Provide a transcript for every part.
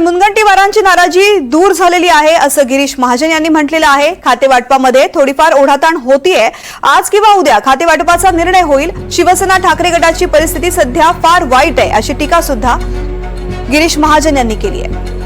मुनगंटीवारांची नाराजी दूर झालेली आहे असं गिरीश महाजन यांनी म्हटलेलं आहे. खातेवाटपामध्ये थोडीफार ओढाताण होतीये. आज किंवा उद्या खातेवाटपाचा निर्णय होईल. शिवसेना ठाकरे गटाची परिस्थिती सध्या फार वाईट आहे अशी टीका सुद्धा गिरीश महाजन यांनी केली आहे.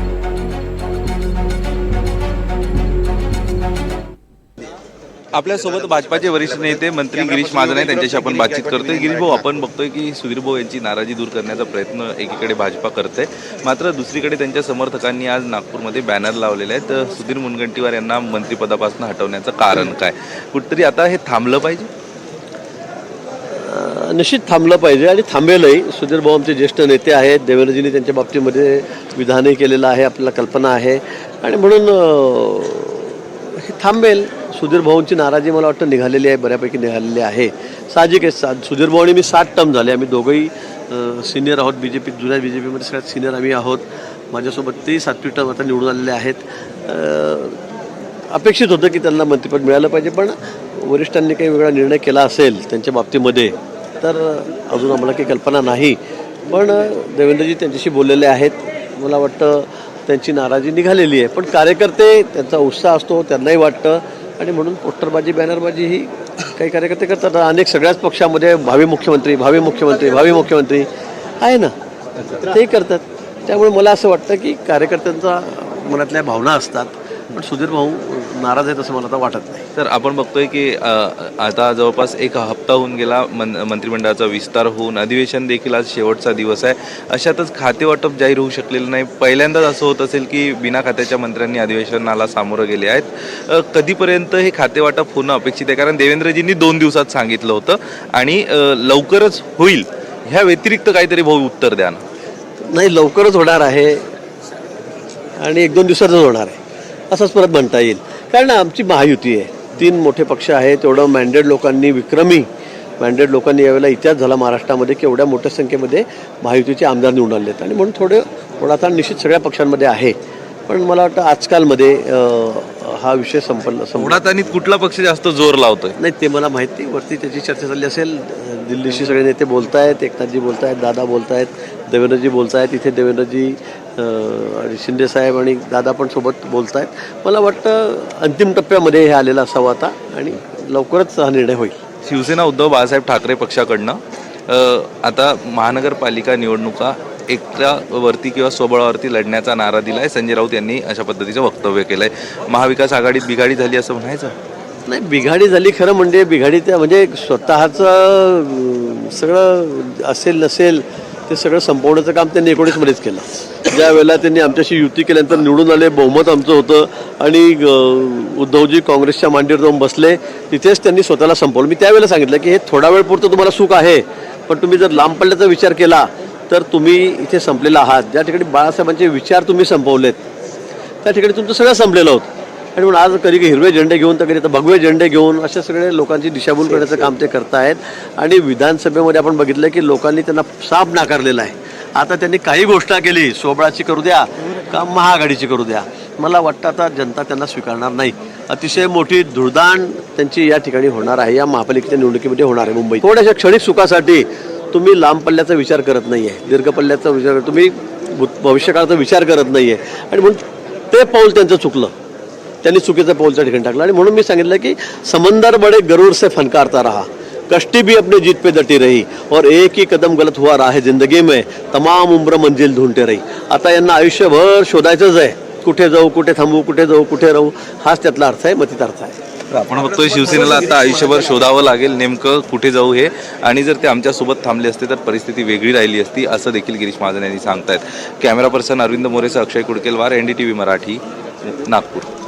आपल्यासोबत भाजपाचे वरिष्ठ नेते मंत्री गिरीश महाजन आहे त्यांच्याशी आपण बातचीत करतोय. गिरीश भाऊ आपण बघतोय की सुधीर भाऊ यांची नाराजी दूर करण्याचा प्रयत्न एकीकडे भाजपा करते मात्र दुसरीकडे त्यांच्या समर्थकांनी आज नागपूरमध्ये बॅनर लावलेले आहेत. सुधीर मुनगंटीवार यांना मंत्रिपदापासून हटवण्याचं कारण काय? कुठतरी आता हे थांबलं पाहिजे? निश्चित थांबलं पाहिजे आणि थांबेलही. सुधीर भाऊ आमचे ज्येष्ठ नेते आहेत. देवेंद्रजींनी त्यांच्या बाबतीमध्ये विधानही केलेलं आहे आपल्याला कल्पना आहे. आणि म्हणून हे थांबेल. सुधीर भाऊंची नाराजी मला वाटतं निघालेली आहे बऱ्यापैकी निघालेली आहे. साहजिक आहे सा सुधीर भाऊ आणि मी सात टर्म झाले. आम्ही दोघंही सिनियर आहोत. बी जे पी जुन्या बी जे पीमध्ये सगळ्यात सिनियर आम्ही आहोत. माझ्यासोबत ते सातवी टर्म आता निवडून आलेले आहेत. अपेक्षित होतं की त्यांना मंत्रिपद मिळालं पाहिजे पण वरिष्ठांनी काही वेगळा निर्णय केला असेल त्यांच्या बाबतीमध्ये तर अजून आम्हाला काही कल्पना नाही. पण देवेंद्रजी त्यांच्याशी बोललेले आहेत. मला वाटतं त्यांची नाराजी निघालेली आहे. पण कार्यकर्ते त्यांचा उत्साह असतो त्यांनाही वाटतं आणि म्हणून पोस्टरबाजी बॅनरबाजी ही काही कार्यकर्ते करतात. अनेक सगळ्याच पक्षामध्ये भावी मुख्यमंत्री भावी मुख्यमंत्री भावी मुख्यमंत्री आहे ना? ते करतात. त्यामुळे मला असं वाटतं की कार्यकर्त्यांचा मनातल्या भावना असतात. पण सुधीर भाऊ नाराज आहेत असं मला आता वाटत नाही. तर आपण बघतोय की आता जवळपास एक हप्ता होऊन गेला मन मंत्रिमंडळाचा विस्तार होऊन अधिवेशन देखील आज शेवटचा दिवस आहे. अशातच खाते वाटप जाहीर होऊ शकलेलं नाही. पहिल्यांदाच असं होत असेल की बिना खात्याच्या मंत्र्यांनी अधिवेशनाला सामोरं गेले आहेत. कधीपर्यंत हे खाते वाटप होणं अपेक्षित आहे? कारण देवेंद्रजींनी दोन दिवसात सांगितलं होतं आणि लवकरच होईल. ह्या व्यतिरिक्त काहीतरी भाऊ उत्तर द्या ना. नाही लवकरच होणार आहे. आणि एक दोन दिवसातच होणार आहे. असंच परत म्हणता येईल. कारण आमची महायुती आहे. तीन मोठे पक्ष आहेत तेवढं मॅन्डेड लोकांनी विक्रमी मॅन्डेड लोकांनी यावेळेला इतिहास झाला महाराष्ट्रामध्ये की एवढ्या मोठ्या संख्येमध्ये महायुतीचे आमदार निवडून आणलेत आणि म्हणून थोडं थोडासा निश्चित सगळ्या पक्षांमध्ये आहे. पण मला वाटतं आजकालमध्ये हा विषय संपन्न संपला कुठला पक्ष जास्त जोर लावतोय? नाही ते मला माहिती वरती त्याची चर्चा चालली असेल दिल्लीशी सगळे नेते बोलत आहेत एकनाथजी बोलत आहेत दादा बोलत आहेत देवेंद्रजी बोलत आहेत इथे देवेंद्रजी आणि शिंदे साहेब आणि दादा पण सोबत बोलत आहेत मला वाटतं अंतिम टप्प्यामध्ये हे आलेलं असावं आता आणि लवकरच हा निर्णय होईल. शिवसेना उद्धव बाळासाहेब ठाकरे पक्षाकडनं आता महानगरपालिका निवडणुका एकट्यावरती किंवा स्वबळावरती लढण्याचा नारा दिला आहे संजय राऊत यांनी अशा पद्धतीचं वक्तव्य केलं आहे महाविकास आघाडीत बिघाडी झाली असं म्हणायचं? नाही बिघाडी झाली खरं म्हणजे बिघाडी त्या म्हणजे स्वतःचं सगळं असेल नसेल ते सगळं संपवण्याचं काम त्यांनी एकोणीसमध्येच केलं. ज्या वेळेला त्यांनी आमच्याशी युती केल्यानंतर निवडून आले बहुमत आमचं होतं आणि उद्धवजी काँग्रेसच्या मांडीवर जाऊन बसले तिथेच त्यांनी स्वतःला संपवलं. मी त्यावेळेला सांगितलं की हे थोडा वेळ पुरतं तुम्हाला सुख आहे पण तुम्ही जर लांब पडल्याचा विचार केला तर तुम्ही इथे संपलेला आहात. ज्या ठिकाणी बाळासाहेबांचे विचार तुम्ही संपवलेत त्या ठिकाणी तुमचं सगळं संपलेलं होतं. आणि म्हणून आज कधी हिरवे झेंडे घेऊन तर कधी आता भगवे झेंडे घेऊन अशा सगळे लोकांची दिशाभूल करण्याचं काम ते करतायत. आणि विधानसभेमध्ये आपण बघितलं की लोकांनी त्यांना साफ नाकारलेला आहे. आता त्यांनी काही घोषणा केली सोबळाची करू द्या का महाआघाडीची करू द्या? मला वाटतं आता जनता त्यांना स्वीकारणार नाही. अतिशय मोठी धुळदाण त्यांची या ठिकाणी होणार आहे. या महापालिकेच्या निवडणुकीमध्ये होणार आहे मुंबईत. थोड्याशा क्षणिक सुखासाठी तुम्ही लांब पल्ल्याचा विचार करत नाही आहे दीर्घ पल्ल्याचा विचार तुम्ही भविष्यकाळाचा विचार करत नाही आहे आणि म्हणून ते पाऊल त्यांचं चुकलं. त्यांनी चुकीचं पाऊल त्या ठिकाणी टाकलं. आणि म्हणून मी सांगितलं की समंदर बडे गरुड़ से फनकारता रहा. कष्टी भी अपने जीत पे डटी रही. और एक ही कदम गलत हुआ रहा है जिंदगी में. तमाम उम्र मंजिल ढूंढते रही. आता यांना आयुष्यभर शोधायचंच आहे. कुठे जाऊ कुठे थांबू कुठे जाऊ कुठे राहू हाच त्यातला अर्थ आहे मतीत अर्थ आहे. तर आपण बघतोय शिवसेनेला आता आयुष्यभर शोधावं लागेल नेमकं कुठे जाऊ हे. आणि जर ते आमच्यासोबत थांबले असते तर परिस्थिती वेगळी राहिली असती असं देखील गिरीश महाजन यांनी सांगतायत. Camera person Arvind मोरेसह Akshay Kudkelwar N D T V Marathi Nagpur.